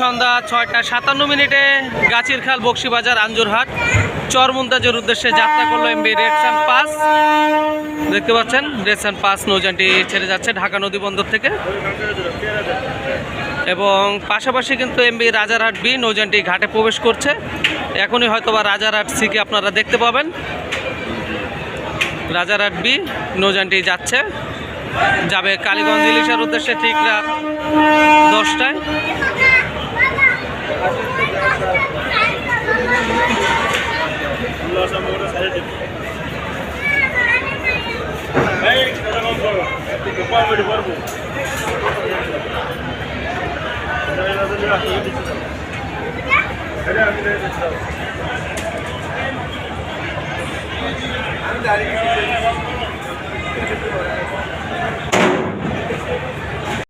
সন্ধ্যা ছয়টা সাতান্ন মিনিটে গাছির খাল বক্সিবাজার আঞ্জুরহাট। চরমুন্তাজের উদ্দেশ্যে যাত্রা করল এমবি রেডসান পাস দেখতে পাচ্ছেন রেডসান পাস নৌযানটি ছেড়ে যাচ্ছে ঢাকা নদী বন্দর থেকে। এবং পাশাপাশি কিন্তু এমবি রাজারহাট বি নৌযানটি ঘাটে প্রবেশ করছে। এখনই হয়তোবা রাজারহাট সিকে আপনারা দেখতে পাবেন। রাজারহাট বি নৌযানটি যাচ্ছে। যাবে কালীগঞ্জ ইলিশের উদ্দেশ্যে ঠিক রাত দশটায়। I'm